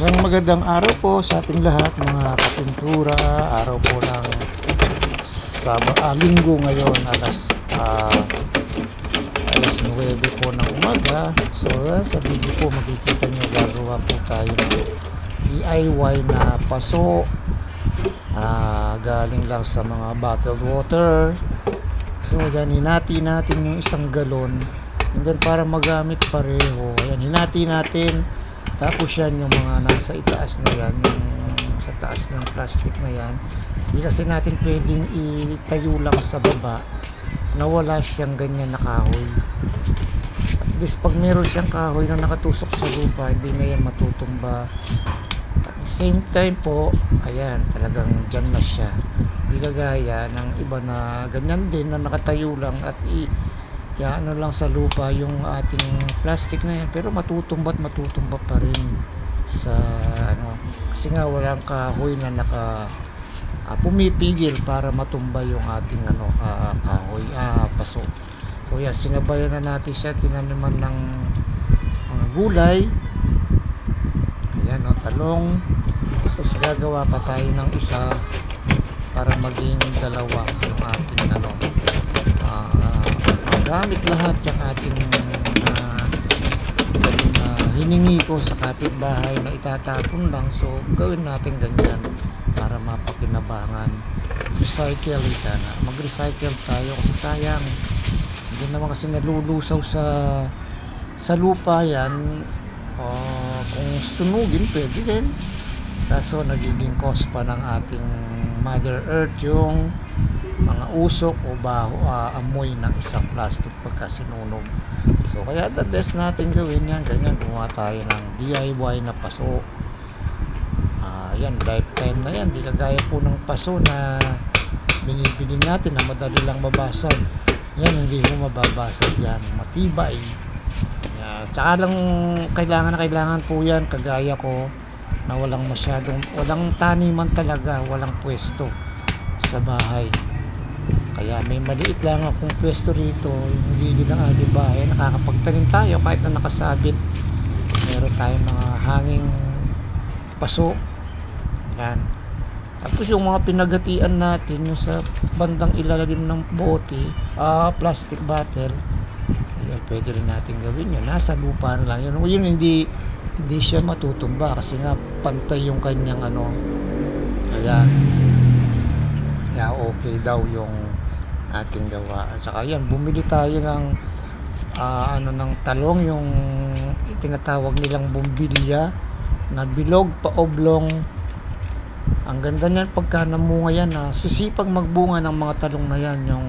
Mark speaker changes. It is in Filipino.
Speaker 1: Isang magandang araw po sa ating lahat mga kapintura. Araw po ng Saba, ah, linggo ngayon alas ah, alas 9 po ng umaga. So ah, sa video po makikita nyo gagawa po tayo ng DIY na paso ah, galing lang sa mga bottled water. So yan hinati natin yung isang galon and then para magamit pareho. Ayan hinati natin tapos yan yung mga nasa itaas na yan, yung sa taas ng plastic na yan. Hindi kasi natin pwedeng itayo lang sa baba na wala siyang ganyan na kahoy. At least pag meron siyang kahoy na nakatusok sa lupa, hindi na yan matutumba. At the same time po, ayan, talagang dyan na siya. Hindi kagaya ng iba na ganyan din na nakatayo lang at i ano lang sa lupa yung ating plastic na yan. Pero matutumba at matutumba pa rin sa ano kasi nga walang kahoy na naka ah, pumipigil para matumba yung ating ano ah, kahoy ah, paso. So yan sinabayan na natin siya. Tinaniman ng mga gulay. Ayan o talong. So gagawa pa tayo ng isa para maging dalawa yung ating ano gamit lahat yung ating uh, na hiningi ko sa kapitbahay na itatapon lang. So gawin natin ganyan para mapakinabangan. Recycle ika na. Mag recycle tayo kasi sayang. Hindi naman kasi nalulusaw sa sa lupa yan. Uh, kung sunugin pwede din. Kaso nagiging cost pa ng ating mother earth yung mga usok o baho, ah, amoy ng isang plastic pagka sinunog. So kaya the best natin gawin yan, ganyan gumawa tayo ng DIY na paso. Ah, yan, lifetime na yan. Di kagaya po ng paso na binibili natin na madali lang mabasag. Yan, hindi mo mababasag yan. Matibay. Yan. Tsaka lang kailangan na kailangan po yan, kagaya ko, na walang masyadong, walang taniman talaga, walang pwesto sa bahay. Kaya may maliit lang akong pwesto rito, yung gilid ng ating bahay. Nakakapagtanim tayo kahit na nakasabit. Meron tayong mga hanging paso. Yan. Tapos yung mga pinagatian natin, yung sa bandang ilalim ng bote, ah, plastic bottle, pwede rin natin gawin yun. Nasa lupa na lang yun. Yun hindi, hindi siya matutumba kasi nga pantay yung kanyang ano. Kaya, kaya okay daw yung ating gawa. At saka yan, bumili tayo ng ah, ano ng talong yung tinatawag nilang bumbilya na bilog pa oblong. Ang ganda niyan pagka namunga yan na sisipag magbunga ng mga talong na yan yung